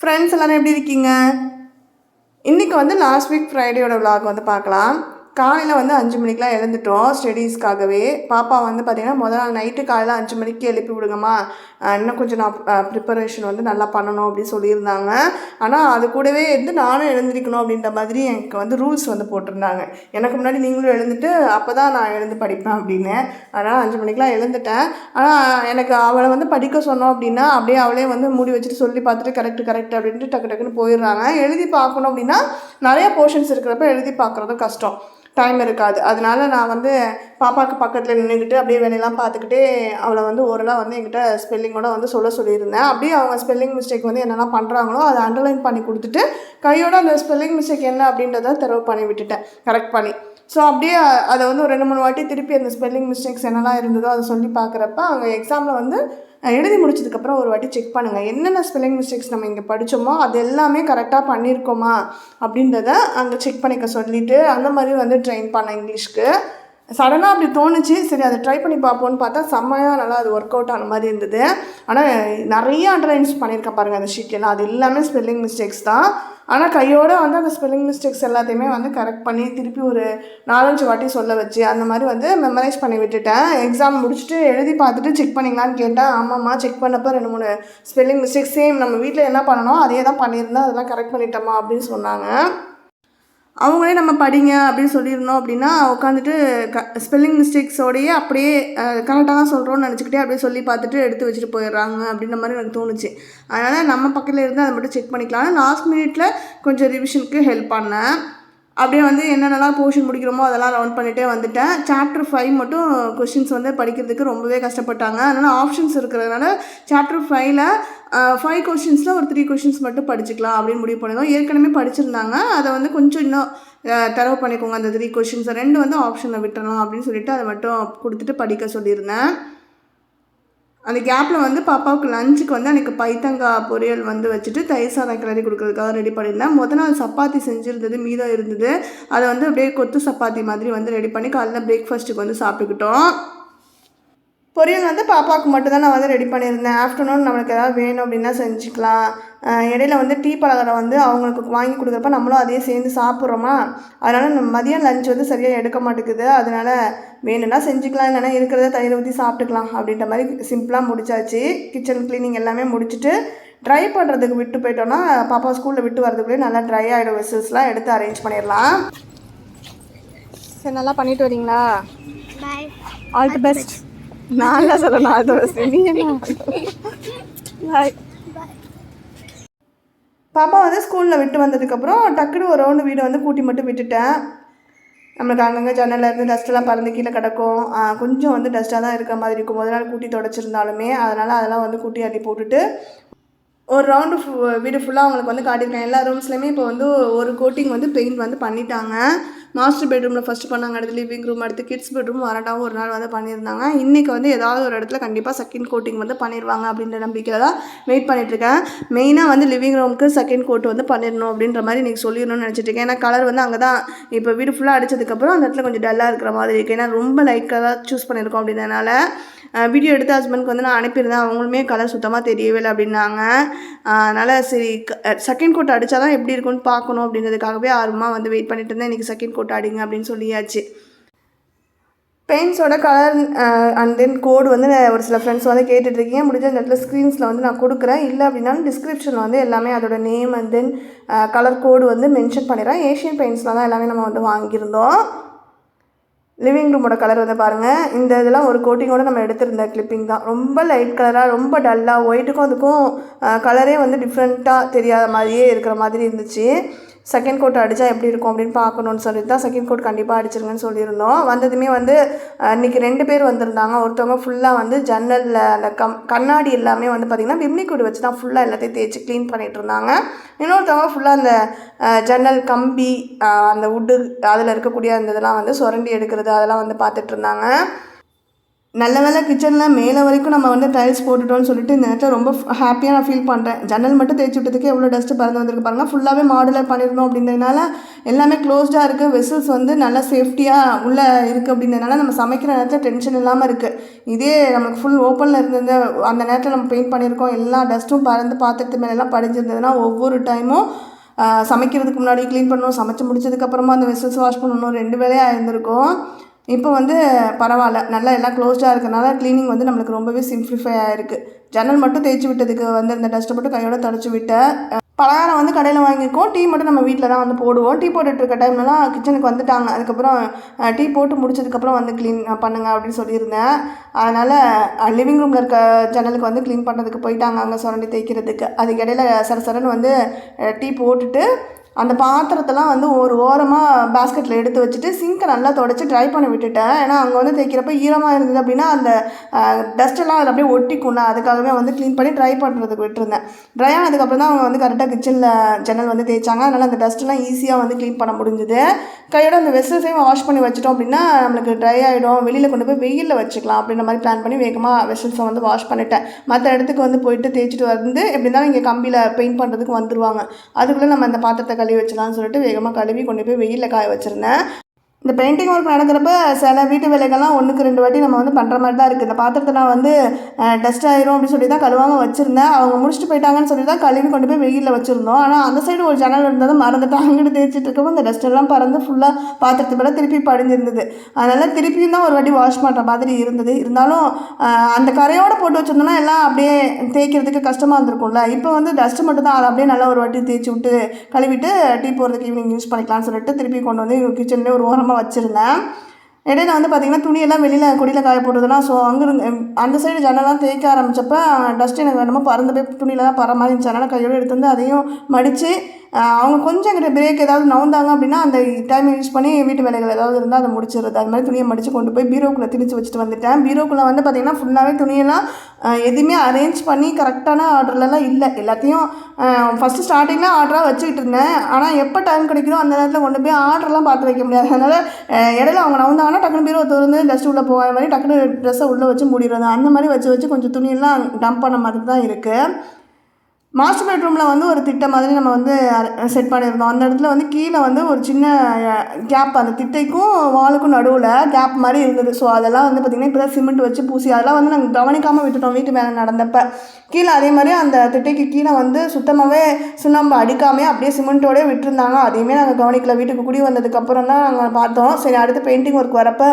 Friends எல்லோரும் எப்படி இருக்கீங்க? இன்றைக்கி வந்து லாஸ்ட் வீக் ஃப்ரைடேயோட விலாக் வந்து பார்க்கலாம். காலையில் வந்து அஞ்சு மணிக்கெலாம் எழுந்துட்டோம். ஸ்டடீஸ்க்காகவே. பாப்பா வந்து பார்த்திங்கன்னா முதல் நாள் நைட்டு காலையில் அஞ்சு மணிக்கு எழுப்பி விடுங்கம்மா. இன்னும் கொஞ்சம் நான் ப்ரிப்பரேஷன் வந்து நல்லா பண்ணணும் அப்படின்னு சொல்லியிருந்தாங்க. ஆனால் அது கூடவே இருந்து நானும் எழுந்திருக்கணும் அப்படின்ற மாதிரி எனக்கு வந்து ரூல்ஸ் வந்து போட்டிருந்தாங்க. எனக்கு முன்னாடி நீங்களும் எழுந்துட்டு அப்போ தான் நான் எழுந்து படிப்பேன் அப்படின்னு. அதனால் அஞ்சு மணிக்கெலாம் எழுந்துட்டேன். ஆனால் எனக்கு அவளை வந்து படிக்க சொன்னோம் அப்படின்னா அப்படியே அவளே வந்து மூடி வச்சுட்டு சொல்லி பார்த்துட்டு கரெக்ட் கரெக்ட் அப்படின்ட்டு டக்கு டக்குன்னு போயிடுறாங்க. எழுதி பார்க்கணும் அப்படின்னா நிறைய போர்ஷன்ஸ் இருக்கிறப்ப எழுதி பார்க்குறதும் கஷ்டம். டைம் இருக்காது. அதனால நான் வந்து பாப்பாவுக்கு பக்கத்தில் நின்றுக்கிட்டு அப்படியே வேலையெல்லாம் பார்த்துக்கிட்டே அவளை வந்து ஓரளவு வந்து என்கிட்ட ஸ்பெல்லிங்கோட வந்து சொல்ல சொல்லியிருந்தேன். அப்படியே அவங்க ஸ்பெல்லிங் மிஸ்டேக் வந்து என்னென்ன பண்ணுறாங்களோ அதை அண்டர்லைன் பண்ணி கொடுத்துட்டு கையோட அந்த ஸ்பெல்லிங் மிஸ்டேக் என்ன அப்படின்றத தெரவு பண்ணி விட்டுட்டேன். கரெக்ட் பண்ணி. ஸோ அப்படியே அதை வந்து ஒரு ரெண்டு மூணு வாட்டி திருப்பி அந்த ஸ்பெல்லிங் மிஸ்டேக்ஸ் என்னெல்லாம் இருந்ததோ அதை சொல்லி பார்க்குறப்ப அவங்க எக்ஸாமில் வந்து எழுதி முடிச்சதுக்கப்புறம் ஒரு வாட்டி செக் பண்ணுங்கள் என்னென்ன ஸ்பெல்லிங் மிஸ்டேக்ஸ் நம்ம இங்கே படித்தோமோ அது எல்லாமே கரெக்டாக பண்ணியிருக்கோமா அப்படின்றத அங்கே செக் பண்ணிக்க சொல்லிவிட்டு அந்த மாதிரி வந்து ட்ரெயின் பண்ணேன் இங்கிலீஷ்க்கு சடனாக அப்படி தோணுச்சு. சரி அதை ட்ரை பண்ணி பார்ப்போன்னு பார்த்தா செம்மையாக நல்லா அது ஒர்க் அவுட் ஆன மாதிரி இருந்தது. ஆனால் நிறைய அண்டர்லைன்ஸ் பண்ணியிருக்கேன் பாருங்கள் அந்த ஷீட்லாம் அது எல்லாமே ஸ்பெல்லிங் மிஸ்டேக்ஸ் தான். ஆனால் கையோட வந்து அந்த ஸ்பெல்லிங் மிஸ்டேக்ஸ் எல்லாத்தையுமே வந்து கரெக்ட் பண்ணி திருப்பி ஒரு நாலஞ்சு வாட்டி சொல்ல வச்சு அந்த மாதிரி வந்து மெமரைஸ் பண்ணி விட்டுட்டேன். எக்ஸாம் முடிச்சுட்டு எழுதி பார்த்துட்டு செக் பண்ணிங்களான்னு கேட்டேன். ஆமாம்மா செக் பண்ணப்போ ரெண்டு மூணு ஸ்பெல்லிங் மிஸ்டேக் சேம் நம்ம வீட்டில் என்ன பண்ணணும் அதே தான் பண்ணியிருந்தேன். அதெல்லாம் கரெக்ட் பண்ணிட்டோமா அப்படின்னு சொன்னாங்க. அவங்களே நம்ம படிங்க அப்படின்னு சொல்லியிருந்தோம் அப்படின்னா உட்காந்துட்டு க ஸ்பெல்லிங் மிஸ்டேக்ஸோடையே அப்படியே கரெக்டாக தான் சொல்கிறோன்னு நினச்சிக்கிட்டே அப்படியே சொல்லி பார்த்துட்டு எடுத்து வச்சுட்டு போயிடுறாங்க அப்படின்ற மாதிரி எனக்கு தோணுச்சு. அதனால் நம்ம பக்கத்தில் இருந்து அதை மட்டும் செக் பண்ணிக்கலாம் லாஸ்ட் மினிட்ல கொஞ்சம் ரிவிஷனுக்கு ஹெல்ப் பண்ணேன். அப்படியே வந்து என்னென்னலாம் போர்ஷன் முடிக்கிறோமோ அதெல்லாம் ரவுண்ட் பண்ணிகிட்டே வந்துட்டேன். சாப்டர் ஃபைவ் மட்டும் கொஷின்ஸ் வந்து படிக்கிறதுக்கு ரொம்பவே கஷ்டப்பட்டாங்க. அதனால் ஆப்ஷன்ஸ் இருக்கிறதுனால சாப்டர் ஃபைவ்ல ஃபைவ் கொஷின்ஸில் ஒரு த்ரீ கொஷின்ஸ் மட்டும் படிச்சுக்கலாம் அப்படின்னு முடிவு பண்ணியிருந்தோம் ஏற்கனவே படிச்சிருந்தாங்க. அதை வந்து கொஞ்சம் இன்னும் தரவு பண்ணிக்கோங்க அந்த த்ரீ கொஷின்ஸ் ரெண்டு வந்து ஆப்ஷனில் விட்டுறலாம் அப்படின்னு சொல்லிட்டு அதை மட்டும் கொடுத்துட்டு படிக்க சொல்லியிருந்தேன். அந்த கேப்பில் வந்து பாப்பாவுக்கு லஞ்சுக்கு வந்து அன்றைக்கி பைத்தங்காய் பொரியல் வந்து வச்சுட்டு தயிர் சாதம் கிளறி கொடுக்கறதுக்காக ரெடி பண்ணியிருந்தேன். முத நாள் சப்பாத்தி செஞ்சுருந்தது மீதம் இருந்தது. அதை வந்து அப்படியே கொத்து சப்பாத்தி மாதிரி வந்து ரெடி பண்ணி காலைல பிரேக்ஃபாஸ்ட்டுக்கு வந்து சாப்பிட்டுக்கிட்டோம். பொரியல் வந்து பாப்பாவுக்கு மட்டும் தான் நான் வந்து ரெடி பண்ணியிருந்தேன். ஆஃப்டர்நூன் நம்மளுக்கு ஏதாவது வேணும் அப்படின்னா செஞ்சுக்கலாம். இடையில வந்து டீ பலகாரம் வந்து அவங்களுக்கு வாங்கி கொடுக்குறப்ப நம்மளும் அதையே சேர்ந்து சாப்பிட்றோமா? அதனால் மதியம் லஞ்ச் வந்து சரியாக எடுக்க மாட்டேங்குது. அதனால் வேணும்னா செஞ்சுக்கலாம் இல்லைன்னா இருக்கிறத தயிர் ஊற்றி சாப்பிட்டுக்கலாம் அப்படின்ற மாதிரி சிம்பிளாக முடிச்சாச்சு. கிச்சன் க்ளீனிங் எல்லாமே முடிச்சுட்டு ட்ரை பண்ணுறதுக்கு விட்டு போயிட்டோன்னா பாப்பா ஸ்கூலில் விட்டு வரதுக்குள்ளே நல்லா ட்ரை ஆகிடும் வெசல்ஸ்லாம் எடுத்து அரேஞ்ச் பண்ணிடலாம். சரி நல்லா பண்ணிட்டு வரீங்களா? ஆல் தி பெஸ்ட் நான் தான் சொல்லணும் ஆல் தி நீ என்ன பாய் பாப்பா வந்து ஸ்கூலில் விட்டு வந்ததுக்கப்புறம் டக்குனு ஒரு ரவுண்டு வீடை வந்து கூட்டி மட்டும் விட்டுட்டேன் நம்மளுக்கு அங்கங்கே ஜன்னல்ல இருந்து டஸ்ட்டெல்லாம் பறந்து கீழே கிடக்கும் கொஞ்சம் வந்து டஸ்ட்டாக தான் இருக்க மாதிரி இருக்கும் முதல் நாள் கூட்டி தொடச்சிருந்தாலுமே அதனால் அதெல்லாம் வந்து கூட்டி அள்ளி போட்டுட்டு ஒரு ரவுண்டு வீடு ஃபுல்லாக அவங்களுக்கு வந்து காட்டியிருக்கேன் எல்லா ரூம்ஸ்லையுமே இப்போ வந்து ஒரு கோட்டிங் வந்து பெயிண்ட் வந்து பண்ணிட்டாங்க. மாஸ்டர் பெட்ரூமில் ஃபஸ்ட்டு பண்ணாங்க அடுத்து லிவிங் ரூம் அடுத்து கிட்ஸ் பெட்ரூம் வரட்டாவும் ஒரு நாள் வந்து பண்ணியிருந்தாங்க. இன்றைக்கி வந்து ஏதாவது ஒரு இடத்துல கண்டிப்பாக செகண்ட் கோட்டிங் வந்து பண்ணிடுவாங்க அப்படின்ற நம்பிக்கையில் தான் வெயிட் பண்ணிகிட்ருக்கேன் மெயினாக வந்து லிவிங் ரூமுக்கு செகண்ட் கோட் வந்து பண்ணிடணும் அப்படின்ற மாதிரி இன்றைக்கி சொல்லிடணும்னு நினச்சிட்டு இருக்கேன். ஏன்னா கலர் வந்து அங்கே தான் இப்போ வீடு ஃபுல்லாக அடிச்சதுக்கப்புறம் அந்த இடத்துல கொஞ்சம் டல்லாக இருக்கிற மாதிரி இருக்குது ஏன்னா ரொம்ப லைட் கலர் சூஸ் பண்ணியிருக்கோம் அப்படின்றனால வீடியோ எடுத்து ஹஸ்பண்ட்க்கு வந்து நான் அனுப்பியிருந்தேன். அவங்களுமே கலர் சுத்தமாக தெரியவே இல்லை அப்படின்னாங்க. அதனால் சரி செகண்ட் கோட் அடித்தா தான் எப்படி இருக்கும்னு பார்க்கணும் அப்படின்றதுக்காகவே ஆர்வமாக வந்து வெயிட் பண்ணிட்டு இருந்தேன். இன்றைக்கி செகண்ட் கோட் அடிங்க அப்படின்னு சொல்லியாச்சு. பெயிண்ட்ஸோட கலர் அண்ட் தென் கோடு வந்து நான் ஒரு சில ஃப்ரெண்ட்ஸ் வந்து கேட்டுட்ருக்கீங்க முடிஞ்ச அந்த இடத்துல ஸ்க்ரீன்ஸில் வந்து நான் கொடுக்குறேன். இல்லை அப்படின்னாலும் டிஸ்கிரிப்ஷனில் வந்து எல்லாமே அதோட name and then colour code வந்து மென்ஷன் பண்ணிடுறேன். ஏஷியன் பெயிண்ட்ஸில் தான் எல்லாமே நம்ம வந்து வாங்கியிருந்தோம். லிவிங் ரூமோட கலர் வந்து பாருங்கள் இந்த இதெல்லாம் ஒரு கோட்டிங்கோட நம்ம எடுத்திருந்த கிளிப்பிங் தான். ரொம்ப லைட் கலராக ரொம்ப டல்லாக ஒயிட்டுக்கும் அதுக்கும் கலரே வந்து டிஃப்ரெண்ட்டாக தெரியாத மாதிரியே இருக்கிற மாதிரி இருந்துச்சு. செகண்ட் கோட் அடித்தா எப்படி இருக்கும் அப்படின்னு பார்க்கணுன்னு சொல்லிட்டு தான் செகண்ட் கோட் கண்டிப்பாக அடிச்சிருங்கன்னு சொல்லியிருந்தோம். வந்ததுமே வந்து இன்றைக்கி ரெண்டு பேர் வந்திருந்தாங்க. ஒருத்தவங்க ஃபுல்லாக வந்து ஜன்னலில் அந்த கம் கண்ணாடி எல்லாமே வந்து பார்த்திங்கன்னா விம்னி கூடு வச்சு தான் ஃபுல்லாக எல்லாத்தையும் தேய்ச்சி க்ளீன் பண்ணிட்டு இருந்தாங்க. இன்னொருத்தவங்க ஃபுல்லாக அந்த ஜன்னல் கம்பி அந்த உட்டு அதில் இருக்கக்கூடிய அந்த இதெல்லாம் வந்து சுரண்டி எடுக்கிறது அதெல்லாம் வந்து பார்த்துட்டு இருந்தாங்க. நல்ல வேலை கிச்சனில் மேலே வரைக்கும் நம்ம வந்து டைல்ஸ் போட்டுட்டோம்னு சொல்லிட்டு இந்த நேரத்தில் ரொம்ப ஹாப்பியாக நான் ஃபீல் பண்ணுறேன் ஜன்னல் மட்டும் தேய்ச்சி விட்டதுக்கு எவ்வளோ டஸ்ட்டு பறந்து வந்திருக்கு பாருங்கள் ஃபுல்லாகவே மாடுலர் பண்ணியிருந்தோம் அப்படின்றதுனால எல்லாமே க்ளோஸ்டாக இருக்குது வெசல்ஸ் வந்து நல்லா சேஃப்டியாக உள்ளே இருக்குது அப்படின்றதுனால நம்ம சமைக்கிற நேரத்தில் டென்ஷன் இல்லாமல் இருக்குது இதே நமக்கு ஃபுல் ஓப்பனில் இருந்தது அந்த நேரத்தில் நம்ம பெயிண்ட் பண்ணியிருக்கோம் எல்லா டஸ்ட்டும் பறந்து பாத்திரத்து மேலெல்லாம் படிஞ்சிருந்ததுன்னா ஒவ்வொரு டைமும் சமைக்கிறதுக்கு முன்னாடி க்ளீன் பண்ணணும். சமைச்சு முடிச்சதுக்கப்புறமா அந்த வெசல்ஸ் வாஷ் பண்ணணும். ரெண்டு வேலையாக இருந்திருக்கும். இப்போ வந்து பரவாயில்ல. நல்லா எல்லாம் க்ளோஸ்டாக இருக்கனால க்ளீனிங் வந்து நம்மளுக்கு ரொம்பவே சிம்பிளிஃபை ஆகிருக்கு ஜன்னல் மட்டும் தேய்ச்சி விட்டதுக்கு வந்து அந்த டஸ்ட்டை மட்டும் கையோட தொடச்சி விட்டேன் பலகாரம் வந்து கடையில் வாங்கிக்குவோம் டீ மட்டும் நம்ம வீட்டில் தான் வந்து போடுவோம். டீ போட்டுட்டு இருக்க டைம்லலாம் கிச்சனுக்கு வந்துட்டாங்க. அதுக்கப்புறம் டீ போட்டு முடிச்சதுக்கப்புறம் வந்து க்ளீன் பண்ணுங்க அப்படின்னு சொல்லியிருந்தேன். அதனால் லிவிங் ரூமில் இருக்க ஜன்னலுக்கு வந்து க்ளீன் பண்ணுறதுக்கு போயிட்டாங்க அங்கே சுரண்டி தேய்க்கிறதுக்கு. அதுக்கு இடையில சர சரன்னு வந்து டீ போட்டுட்டு அந்த பாத்திரத்தெல்லாம் வந்து ஒரு ஓரமாக பேஸ்கெட்டில் எடுத்து வச்சுட்டு சிங்கை நல்லா தொடச்சி ட்ரை பண்ணி விட்டுட்டேன். ஏன்னா அங்கே வந்து தைக்கிறப்ப ஈரமாக இருந்தது அப்படின்னா அந்த டஸ்ட்டெல்லாம் அதில் அப்படியே ஒட்டிக்கும்ல. அதுக்காகவே வந்து க்ளீன் பண்ணி ட்ரை பண்ணுறதுக்கு விட்டுருந்தேன். ட்ரை ஆனதுக்கப்புறம் தான் அவங்க வந்து கரெக்டாக கிச்சனில் ஜன்னல் வந்து தேய்ச்சாங்க. அதனால் அந்த டஸ்ட்டெல்லாம் ஈஸியாக வந்து க்ளீன் பண்ண முடிஞ்சுது. கையோட அந்த வெசல்ஸையும் வாஷ் பண்ணி வச்சிட்டோம் அப்படின்னா நம்மளுக்கு ட்ரை ஆகிடும் வெளியில் கொண்டு போய் வெயிலில் வச்சுக்கலாம் அப்படின்ற மாதிரி பிளான் பண்ணி வேகமாக வெசல்ஸை வந்து வாஷ் பண்ணிட்டேன். மற்ற இடத்துக்கு வந்து போயிட்டு தேய்ச்சிட்டு வந்து எப்படி இருந்தாலும் இங்கே கம்பியில் பெயிண்ட் பண்ணுறதுக்கு வந்துருவாங்க. அதுக்குள்ளே நம்ம அந்த பாத்திரத்தை கழுவி வச்சலாம்னு சொல்லிட்டு வேகமாக கழுவி கொண்டு போய் வெயிலில் காய வச்சுருந்தேன். இந்த பெயிண்டிங் ஒர்க் நடக்கிறப்ப சில வீட்டு வேலைகள்லாம் ஒன்றுக்கு ரெண்டு வாட்டி நம்ம வந்து பண்ணுற மாதிரி தான் இருக்குது இந்த பாத்திரத்தை நான் வந்து டஸ்ட் ஆயிரும் அப்படின்னு சொல்லி தான் கழுவாமல் வச்சுருந்தேன். அவங்க முடிச்சுட்டு போயிட்டாங்கன்னு சொல்லி தான் கழுவி கொண்டு போய் வெயிலில் வச்சுருந்தோம். ஆனால் அந்த சைடு ஒரு ஜன்னல் இருந்தது மறந்துட்டு அங்கிட்டு தேய்ச்சிட்டு இருக்கப்போ இந்த டஸ்ட் எல்லாம் பறந்து ஃபுல்லாக பாத்திரத்து மேலே திருப்பி படிஞ்சிருந்தது. அதனால் திருப்பியும் தான் ஒரு வாட்டி வாஷ் பண்ணுற மாதிரி இருந்தது. இருந்தாலும் அந்த கரையோடு போட்டு வச்சுருந்தோம்னா எல்லாம் அப்படியே தேய்க்கிறதுக்கு கஷ்டமாக இருந்திருக்கும்ல. இப்போ வந்து டஸ்ட்டு மட்டும் தான் அதை அப்படியே நல்லா ஒரு வாட்டி தேய்ச்சி விட்டு கழுவிட்டு டீ போகிறதுக்கு ஈவினிங் யூஸ் பண்ணிக்கலாம்னு சொல்லிட்டு திருப்பி கொண்டு வந்து கிச்சன்லேயே ஒரு ஓரமாக வச்சுருந்தேன். இடையில வந்து பார்த்திங்கன்னா துணியெல்லாம் வெளியில் கொடியில் காய போட்டதுலாம் ஸோ அங்கே அந்த சைடு ஜன்னலாம் தேய்க்க ஆரம்பித்தப்போ டஸ்ட் எனக்கு வேணுமோ பறந்து போய் துணியில் தான் பற மாதிரி இருந்துச்சு. அதனால் கையோடு எடுத்து வந்து அதையும் மடித்து அவங்க கொஞ்சம் எங்கிட்ட பிரேக் ஏதாவது நவுந்தாங்க அப்படின்னா அந்த டைம் யூஸ் பண்ணி வீட்டு வேலைகள் ஏதாவது இருந்தால் அதை முடிச்சிடுறது. அது மாதிரி துணியை மடித்து கொண்டு போய் பீரோக்குள்ளே திணிச்சு வச்சுட்டு வந்துட்டேன். பீரோக்குள்ளே வந்து பார்த்திங்கன்னா ஃபுல்லாகவே துணியெல்லாம் எதுவுமே அரேஞ்ச் பண்ணி கரெக்டான ஆர்டர்லலாம் இல்லை. எல்லாத்தையும் ஃபஸ்ட்டு ஸ்டார்டிங்கில் ஆர்டராக வச்சுக்கிட்டு இருந்தேன். ஆனால் எப்போ டைம் கிடைக்குதோ அந்த நேரத்தில் கொண்டு போய் ஆர்டர்லாம் பார்த்து வைக்க முடியாது. அதனால் இடையில அவங்க நவுந்தாங்கன்னா டக்குனு பீரோ திறந்து டஸ்ட் உள்ளே போகிற மாதிரி டக்குனு ட்ரெஸ்ஸை உள்ளே வச்சு மூடிடுறது அந்த மாதிரி வச்சு வச்சு கொஞ்சம் துணியெல்லாம் டம்ப் பண்ண மாதிரி தான் இருக்குது மாஸ்டர் பெட்ரூமில் வந்து ஒரு திட்டை மாதிரி நம்ம வந்து செட் பண்ணியிருந்தோம். அந்த இடத்துல வந்து கீழே வந்து ஒரு சின்ன கேப் அந்த திட்டைக்கும் வாலுக்கும் நடுவில் கேப் மாதிரி இருந்தது. ஸோ அதெல்லாம் வந்து பார்த்திங்கன்னா இப்போ தான் சிமெண்ட் வச்சு பூசி அதெல்லாம் வந்து நாங்கள் கவனிக்காமல் விட்டுட்டோம் வீட்டு வேலை நடந்தப்போ. கீழே அதே மாதிரி அந்த திட்டைக்கு கீழே வந்து சுத்தமாகவே சுண்ணாம்பு அடிக்காமே அப்படியே சிமெண்ட்டோடய விட்டுருந்தாங்க. அதையுமே நாங்கள் கவனிக்கல. வீட்டுக்கு குடி வந்ததுக்கப்புறம் தான் நாங்கள் பார்த்தோம். சரி அடுத்து பெயிண்டிங் ஒர்க் வரப்போ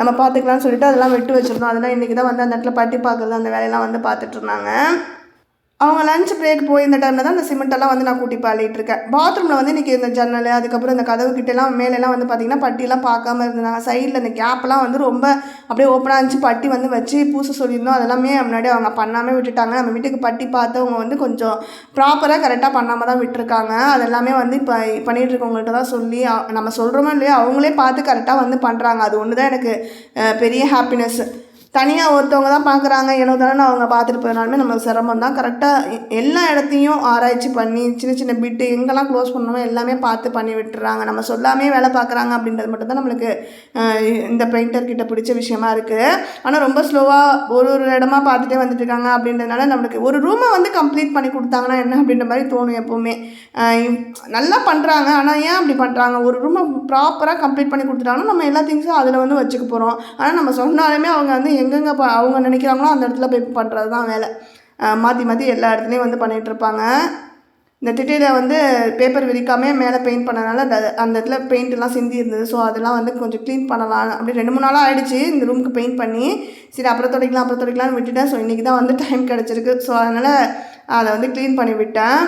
நம்ம பார்த்துக்கலாம்னு சொல்லிட்டு அதெல்லாம் விட்டு வச்சுருந்தோம். அதெல்லாம் இன்றைக்கி தான் வந்து அந்த இடத்துல பட்டி பார்க்குறது அந்த வேலையெல்லாம் வந்து பார்த்துட்ருந்தாங்க அவங்க லஞ்ச் பிரேக் போயிருந்த டைமில் தான் அந்த சிமெண்ட்டெல்லாம் வந்து நான் கூட்டி பாலிட்டு இருக்கேன். பாத்ரூமில் வந்து இன்றைக்கி இந்த ஜன்னல் அதுக்கப்புறம் இந்த கதவு கிட்டலாம் மேலெல்லாம் வந்து பார்த்திங்கன்னா பட்டியெல்லாம் பார்க்காம இருந்தாங்க சைடில் இந்த கேப்லாம் வந்து ரொம்ப அப்படியே ஓப்பனாக இருந்துச்சு. பட்டி வந்து வச்சு பூச சொல்லியிருந்தோம். அதெல்லாமே முன்னாடி அவங்க பண்ணாமல் விட்டுட்டாங்க. நம்ம வீட்டுக்கு பட்டி பார்த்தவங்க வந்து கொஞ்சம் ப்ராப்பராக கரெக்டாக பண்ணாமல் தான் விட்டுருக்காங்க. அதெல்லாமே வந்து இப்போ பண்ணிகிட்டு இருக்கவங்கள்ட்ட தான் சொல்லி நம்ம சொல்கிறோமோ இல்லையோ அவங்களே பார்த்து கரெக்டாக வந்து பண்ணுறாங்க அது ஒன்று தான் எனக்கு பெரிய ஹாப்பினஸ் தனியாக ஒருத்தவங்க தான் பார்க்குறாங்க ஏனோ தானே அவங்க பார்த்துட்டு போயினாலுமே நம்மளுக்கு சிரமம் தான். கரெக்டாக எல்லா இடத்தையும் ஆராய்ச்சி பண்ணி சின்ன சின்ன பிட்டு எங்கெல்லாம் க்ளோஸ் பண்ணணுமோ எல்லாமே பார்த்து பண்ணி விட்டுறாங்க. நம்ம சொல்லாமே வேலை பார்க்குறாங்க அப்படின்றது மட்டும் தான் நம்மளுக்கு இந்த பெயிண்டர் கிட்ட பிடிச்ச விஷயமா இருக்குது ஆனால் ரொம்ப ஸ்லோவாக ஒரு ஒரு இடமா பார்த்துட்டே வந்துட்டு இருக்காங்க அப்படின்றதுனால நம்மளுக்கு ஒரு ரூமை வந்து கம்ப்ளீட் பண்ணி கொடுத்தாங்கன்னா என்ன அப்படின்ற மாதிரி தோணும் எப்போவுமே. நல்லா பண்ணுறாங்க ஆனால் ஏன் அப்படி பண்ணுறாங்க ஒரு ரூமை ப்ராப்பராக கம்ப்ளீட் பண்ணி கொடுத்துட்டாங்கன்னா நம்ம எல்லா திங்ஸும் அதில் வந்து வச்சுக்க போகிறோம் ஆனால் நம்ம சொன்னாலுமே அவங்க வந்து எங்கெங்கே ப அவங்க நினைக்கிறாங்களோ அந்த இடத்துல போய் பண்ணுறது தான் வேலை. மாற்றி மாற்றி எல்லா இடத்துலையும் வந்து பண்ணிகிட்ருப்பாங்க இந்த திட்டையில் வந்து பேப்பர் விரிக்காமே மேலே பெயிண்ட் பண்ணனால அந்த- இடத்துல பெயிண்ட்லாம் சிந்தி இருந்தது. ஸோ அதெல்லாம் வந்து கொஞ்சம் க்ளீன் பண்ணலாம். அப்படி ரெண்டு மூணு நாளாக ஆகிடுச்சு இந்த ரூமுக்கு பெயிண்ட் பண்ணி. சரி அப்புறம் துடைக்கலாம் அப்புறம் துடைக்கலாம்னு விட்டுட்டேன். ஸோ இன்றைக்கி தான் வந்து டைம் கிடச்சிருக்கு. ஸோ அதனால் அதை வந்து க்ளீன் பண்ணி விட்டேன்.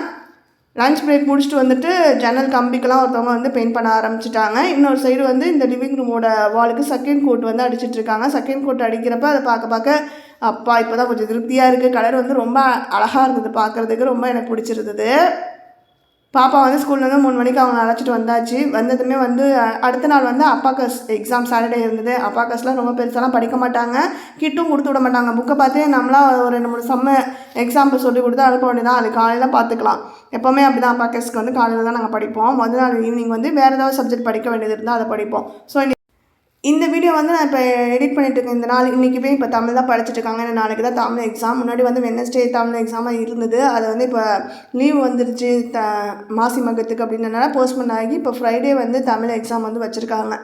லஞ்ச் பிரேக் முடிச்சுட்டு வந்துட்டு ஜன்னல் கம்பிக்கெல்லாம் ஒருத்தவங்க வந்து பெயிண்ட் பண்ண ஆரம்பிச்சிட்டாங்க. இன்னொரு சைடு வந்து இந்த லிவிங் ரூமோட வாலுக்கு செகண்ட் கோட் வந்து அடிச்சிட்ருக்காங்க செகண்ட் கோட் அடிக்கிறப்ப அதை பார்க்க பார்க்க அப்பா இப்போ தான் கொஞ்சம் திருப்தியாக இருக்குது கலர் வந்து ரொம்ப அழகாக இருந்தது பார்க்குறதுக்கு. ரொம்ப எனக்கு பிடிச்சிருந்தது. பாப்பா வந்து ஸ்கூல்லேருந்து மூணு மணிக்கு அவங்க அழைச்சிட்டு வந்தாச்சு. வந்ததுமே வந்து அடுத்த நாள் வந்து அப்பாக்கஸ் எக்ஸாம் சாட்டர்டே இருந்தது. அப்பாக்கஸ்லாம் ரொம்ப பெருசாலாம் படிக்க மாட்டாங்க. கிட்டும் கொடுத்து விட மாட்டாங்க. புக்கை பார்த்து நம்மளா ஒரு ரெண்டு மூணு செம்ம எக்ஸாம்பிள் சொல்லி கொடுத்து அனுப்ப வேண்டியதான் அது காலையில் பார்த்துக்கலாம். எப்போவுமே அப்படி தான் அப்பாக்கஸ்க்கு வந்து காலையில் தான் நாங்கள் படிப்போம். முதல் நாள் ஈவினிங் வந்து வேறு ஏதாவது சப்ஜெக்ட் படிக்க வேண்டியது இருந்தால் அதை படிப்போம். ஸோ இந்த வீடியோ வந்து நான் இப்போ எடிட் பண்ணிட்டு இருக்கேன். இந்த நாள் இன்றைக்கி போய் இப்போ தமிழ் தான் படிச்சுட்டு இருக்காங்க நாளைக்கு தான் தமிழ் எக்ஸாம் முன்னாடி வந்து வெனஸ்டே தமிழ் எக்ஸாமாக இருந்தது. அது வந்து இப்போ லீவ் வந்துருச்சு. த மாசி மகத்துக்கு அப்படின்றனால போஸ்ட்மெண்ட் ஆகி இப்போ ஃப்ரைடே வந்து தமிழ் எக்ஸாம் வந்து வச்சுருக்காங்க.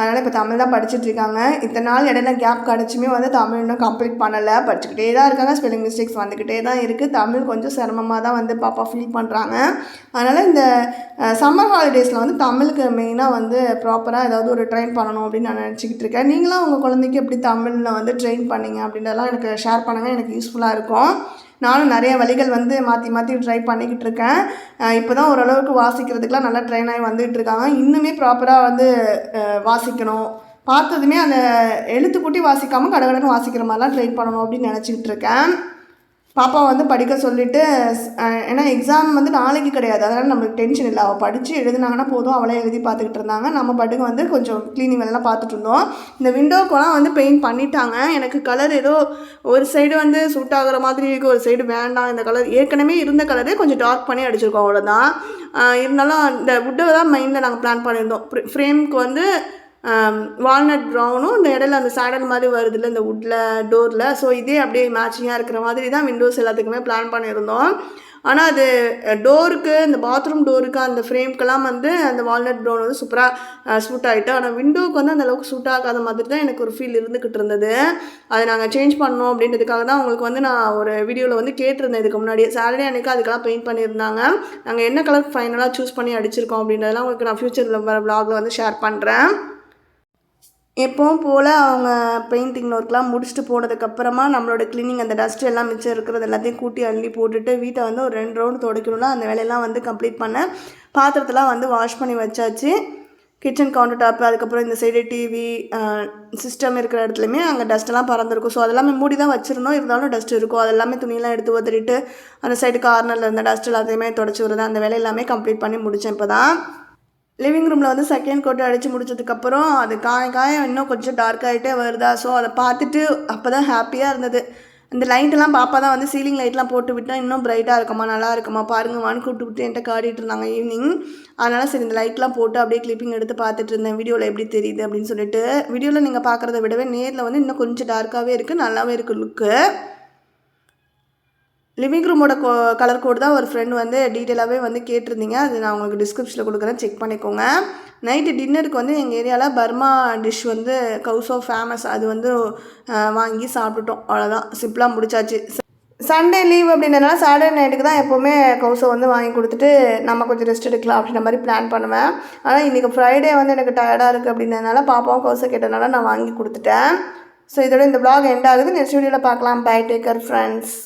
அதனால் இப்போ தமிழ் தான் படிச்சுட்டு இருக்காங்க இத்தனை நாள் இடையில கேப் கிடச்சுமே வந்து தமிழ் இன்னும் கம்ப்ளீட் பண்ணலை. படிச்சுக்கிட்டே தான் இருக்காங்க. ஸ்பெல்லிங் மிஸ்டேக்ஸ் வந்துக்கிட்டே தான் இருக்குது தமிழ் கொஞ்சம் சிரமமாக தான் வந்து பாப்பா ஃபீல் பண்ணுறாங்க அதனால் இந்த சம்மர் ஹாலிடேஸில் வந்து தமிழுக்கு மெயினாக வந்து ப்ராப்பராக ஏதாவது ஒரு ட்ரெயின் பண்ணணும் அப்படின்னு நான் நினச்சிக்கிட்டு இருக்கேன். நீங்களும் உங்கள் குழந்தைக்கு எப்படி தமிழில் வந்து ட்ரெயின் பண்ணீங்க அப்படின்றதெல்லாம் எனக்கு ஷேர் பண்ணுங்கள் எனக்கு யூஸ்ஃபுல்லாக இருக்கும். நானும் நிறைய வழிகள் வந்து மாற்றி மாற்றி ட்ரை பண்ணிக்கிட்டு இருக்கேன் இப்போ தான் ஓரளவுக்கு வாசிக்கிறதுக்கெலாம் நல்லா ட்ரெயின் ஆகி வந்துகிட்டு இருக்காங்க இன்னுமே ப்ராப்பராக வந்து வாசிக்கணும். பார்த்ததுமே அந்த எழுத்துக்கூட்டி வாசிக்காமல் கடகடன்னு வாசிக்கிற மாதிரிலாம் ட்ரெயின் பண்ணணும் அப்படின்னு நினச்சிக்கிட்டு இருக்கேன் பாப்பா வந்து படிக்க சொல்லிவிட்டு ஏன்னா எக்ஸாம் வந்து நாளைக்கு கிடையாது. அதனால் நம்மளுக்கு டென்ஷன் இல்லை. அவள் படித்து எழுதுனாங்கன்னா போதும். அவளே எழுதி பார்த்துக்கிட்டு இருந்தாங்க. நம்ம பாட்டுக்கு வந்து கொஞ்சம் க்ளீனிங் வேலைலாம் பார்த்துட்டு இருந்தோம். இந்த விண்டோக்கெல்லாம் வந்து பெயிண்ட் பண்ணிட்டாங்க. எனக்கு கலர் ஏதோ ஒரு சைடு வந்து சூட் ஆகுற மாதிரி இருக்குது ஒரு சைடு வேண்டாம். இந்த கலர் ஏற்கனவே இருந்த கலரே கொஞ்சம் டார்க் பண்ணி அடிச்சிருக்கோம். அவ்வளோதான் இருந்தாலும் இந்த வுட்டை தான் மைண்டில் நாங்கள் பிளான் பண்ணியிருந்தோம். ஃப்ரேம்க்கு வந்து வால்நட் ப்ரௌனும் இந்த இடையில அந்த சாடல் மாதிரி வருதுல்ல இந்த வுட்டில் டோரில் ஸோ இதே அப்படியே மேட்சிங்காக இருக்கிற மாதிரி தான் விண்டோஸ் எல்லாத்துக்குமே பிளான் பண்ணியிருந்தோம். ஆனால் அது டோருக்கு இந்த பாத்ரூம் டோருக்கு அந்த ஃப்ரேம்க்கெல்லாம் வந்து அந்த வால்நட் ப்ரௌன் வந்து சூப்பராக சூட் ஆகிட்டு ஆனால் விண்டோவுக்கு வந்து அந்த அளவுக்கு சூட் ஆகாத மாதிரி தான் எனக்கு ஒரு ஃபீல் இருந்துக்கிட்டு இருந்தது. அதை நாங்கள் சேஞ்ச் பண்ணோம் அப்படின்றதுக்காக தான் உங்களுக்கு வந்து நான் ஒரு வீடியோவில் வந்து கேட்டிருந்தேன் இதுக்கு முன்னாடியே. சாட்டர்டே அன்றைக்கி அதுக்கெல்லாம் பெயிண்ட் பண்ணியிருந்தாங்க. நாங்கள் என்ன கலர் ஃபைனலாக சூஸ் பண்ணி அடிச்சிருக்கோம் அப்படின்றதெல்லாம் உங்களுக்கு நான் ஃப்யூச்சரில் வர வந்து ஷேர் பண்ணுறேன் எப்பவும் போல் அவங்க பெயிண்டிங் ஒர்க்லாம் முடிச்சுட்டு போனதுக்கப்புறமா நம்மளோட க்ளீனிங் அந்த டஸ்ட் எல்லாம் மிச்சம் இருக்கிறது எல்லாத்தையும் கூட்டி அள்ளி போட்டுட்டு வீட்டை வந்து ஒரு ரெண்டு ரவுண்டு துடைக்கணும்னா அந்த வேலையெல்லாம் வந்து கம்ப்ளீட் பண்ணேன் பாத்திரத்தெல்லாம் வந்து வாஷ் பண்ணி வச்சாச்சு. கிச்சன் கவுண்டர் டாப்பு அதுக்கப்புறம் இந்த சைடு டிவி சிஸ்டம் இருக்கிற இடத்துலையுமே அங்கே டஸ்ட்டெல்லாம் பறந்துருக்கும். ஸோ அதெல்லாமே மூடி தான் வச்சுருந்தோம். இருந்தாலும் டஸ்ட் இருக்கும். அது எல்லாமே துணியெல்லாம் எடுத்து உதறிட்டு அந்த சைடு கார்னரில் இருந்த டஸ்ட் எல்லாத்தையுமே தொடச்சி விடுறது அந்த வேலை எல்லாமே கம்ப்ளீட் பண்ணி முடித்தேன் இப்போ தான் லிவிங் ரூமில் வந்து செகண்ட் கோட்டை அடித்து முடிச்சதுக்கப்புறம் அது காய காய இன்னும் கொஞ்சம் டார்க் ஆகிட்டே வருதா? ஸோ அதை பார்த்துட்டு அப்போ தான் ஹாப்பியாக இருந்தது. இந்த லைட்டெல்லாம் பாப்பா தான் வந்து சீலிங் லைட்லாம் போட்டு விட்டால் இன்னும் பிரைட்டாக இருக்குமா? நல்லா இருக்குமா? பாருங்கம்மான்னு கூப்பிட்டு விட்டு என்கிட்ட காட்டிகிட்டு இருந்தாங்க ஈவினிங் அதனால் சரி இந்த லைட்லாம் போட்டு அப்படியே கிளிப்பிங் எடுத்து பார்த்துட்டு இருந்தேன். வீடியோவில் எப்படி தெரியுது அப்படின்னு சொல்லிட்டு. வீடியோவில் நீங்கள் பார்க்குறத விடவே நேரில் வந்து இன்னும் கொஞ்சம் டார்க்காகவே இருக்குது நல்லாவே இருக்குது லுக்கு லிவிங் ரூமோட கோ கலர் கோடு தான் ஒரு ஃப்ரெண்ட் வந்து டீட்டெயிலாகவே வந்து கேட்டிருந்தீங்க. அது நான் உங்களுக்கு டிஸ்கிரிப்ஷனில் கொடுக்குறேன். செக் பண்ணிக்கோங்க. நைட்டு டின்னருக்கு வந்து எங்கள் ஏரியாவில் பர்மா டிஷ் வந்து கவுசோ ஃபேமஸ் அது வந்து வாங்கி சாப்பிட்டுட்டோம். அவ்வளோதான் சிம்பிளாக முடிச்சாச்சு. சண்டே லீவ் அப்படின்றனால சாட்டர்டே நைட்டுக்கு தான் எப்போவுமே கௌசோ வந்து வாங்கி கொடுத்துட்டு நம்ம கொஞ்சம் ரெஸ்ட் எடுக்கலாம் அப்படின்ற மாதிரி பிளான் பண்ணுவேன். ஆனால் இன்றைக்கி ஃப்ரைடே வந்து எனக்கு டயர்டாக இருக்குது அப்படின்றதுனால பாப்பாவும் கவுசோ கேட்டனால நான் வாங்கி கொடுத்துட்டேன். ஸோ இதோட இந்த பிளாக் எண்ட் ஆகுது. நெக்ஸ்ட் வீடியோவில் பார்க்கலாம். By taker friends